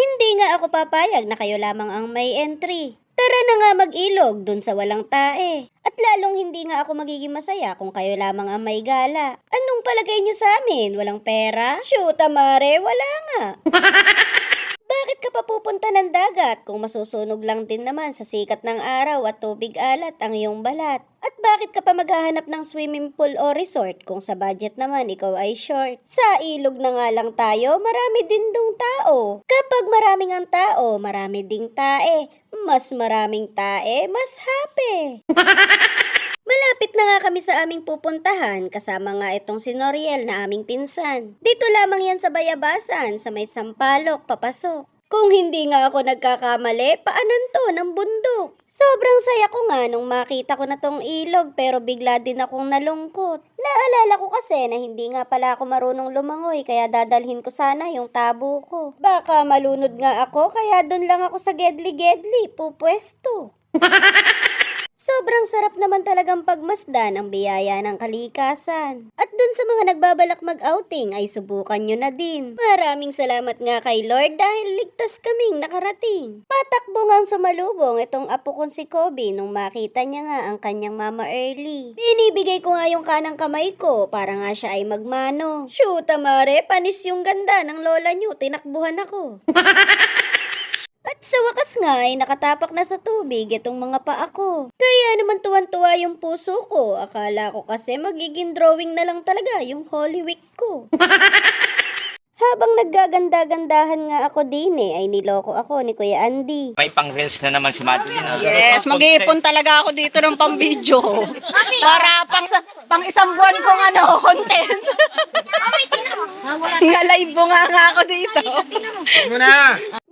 Hindi nga ako papayag na kayo lamang ang may entry. Tara na nga mag-ilog dun sa walang tae. At lalong hindi nga ako magiging masaya kung kayo lamang ang may gala. Anong palagay niyo sa amin? Walang pera? Shoot, mare, wala nga. Bakit ka pa pupunta ng dagat kung masusunog lang din naman sa sikat ng araw at tubig alat ang iyong balat? At bakit ka pa maghahanap ng swimming pool o resort kung sa budget naman ikaw ay short? Sa ilog na nga lang tayo, marami din dong tao. Kapag maraming ang tao, marami ding tae. Mas maraming tae, mas happy. Malapit na nga kami sa aming pupuntahan kasama nga itong si Noriel na aming pinsan. Dito lamang yan sa Bayabasan, sa may Sampalok, papasok. Kung hindi nga ako nagkakamali, paanan to ng bundok. Sobrang saya ko nga nung makita ko na tong ilog pero bigla din akong nalungkot. Naalala ko kasi na hindi nga pala ako marunong lumangoy kaya dadalhin ko sana yung tabo ko. Baka malunod nga ako kaya doon lang ako sa gedli-gedli pupwesto. Sobrang sarap naman talagang pagmasdan ang biyaya ng kalikasan. At dun sa mga nagbabalak mag-outing ay subukan nyo na din. Maraming salamat nga kay Lord dahil ligtas kaming nakarating. Patakbo nga ang sumalubong itong apo kong si Kobe nung makita niya nga ang kanyang mama early. Binibigay ko nga yung kanang kamay ko para nga siya ay magmano. Shoot, mare, panis yung ganda ng lola nyo, tinakbuhan ako. At sa wakas nga ay nakatapak na sa tubig itong mga paa ko. Kaya naman tuwan-tuwa yung puso ko. Akala ko kasi magiging drawing na lang talaga yung Holy Week ko. Habang naggaganda-gandahan nga ako din eh, ay niloko ako ni Kuya Andy. May pang reels na naman si Madeline. ah. Yes, mag-iipon talaga ako dito ng pang-video. Para pang, pang isang buwan kong ano, content. Nga live mo nga nga ako dito.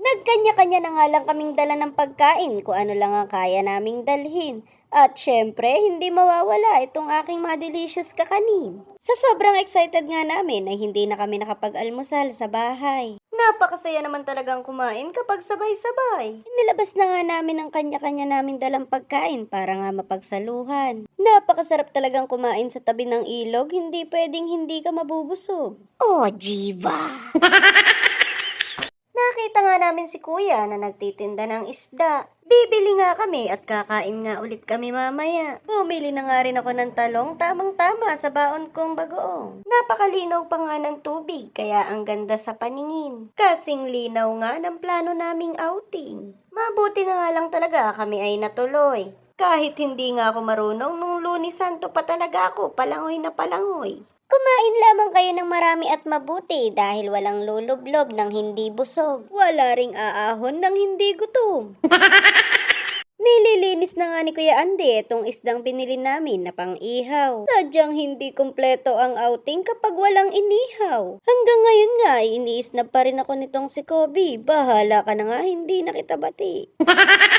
Nagkanya-kanya na nga lang kaming dala ng pagkain kung ano lang ang kaya naming dalhin. At syempre, hindi mawawala itong aking mga delicious kakanin. Sa sobrang excited nga namin ay hindi na kami nakapag-almusal sa bahay. Napakasaya naman talagang kumain kapag sabay-sabay. Nilabas na nga namin ang kanya-kanya naming dalang pagkain para nga mapagsaluhan. Napakasarap talagang kumain sa tabi ng ilog, hindi pwedeng hindi ka mabubusog. Oh, Jiva! Namin si kuya na nagtitinda ng isda. Bibili nga kami at kakain nga ulit kami mamaya. Bumili na nga rin ako ng talong tamang-tama sa baon kong bagoong. Napakalinaw pa nga ng tubig kaya ang ganda sa paningin. Kasing linaw nga ng plano naming outing. Mabuti na nga lang talaga kami ay natuloy. Kahit hindi nga ako marunong, nung lunis santo pa talaga ako, palangoy na palangoy. Kumain lamang kayo ng marami at mabuti dahil walang lulublob ng hindi busog. Wala ring aahon ng hindi gutom. Nililinis na nga ni Kuya Andy itong isdang binili namin na pang-ihaw. Sadyang hindi kumpleto ang outing kapag walang inihaw. Hanggang ngayon nga, iniis na pa rin ako nitong si Kobe. Bahala ka na nga, hindi na kita bati.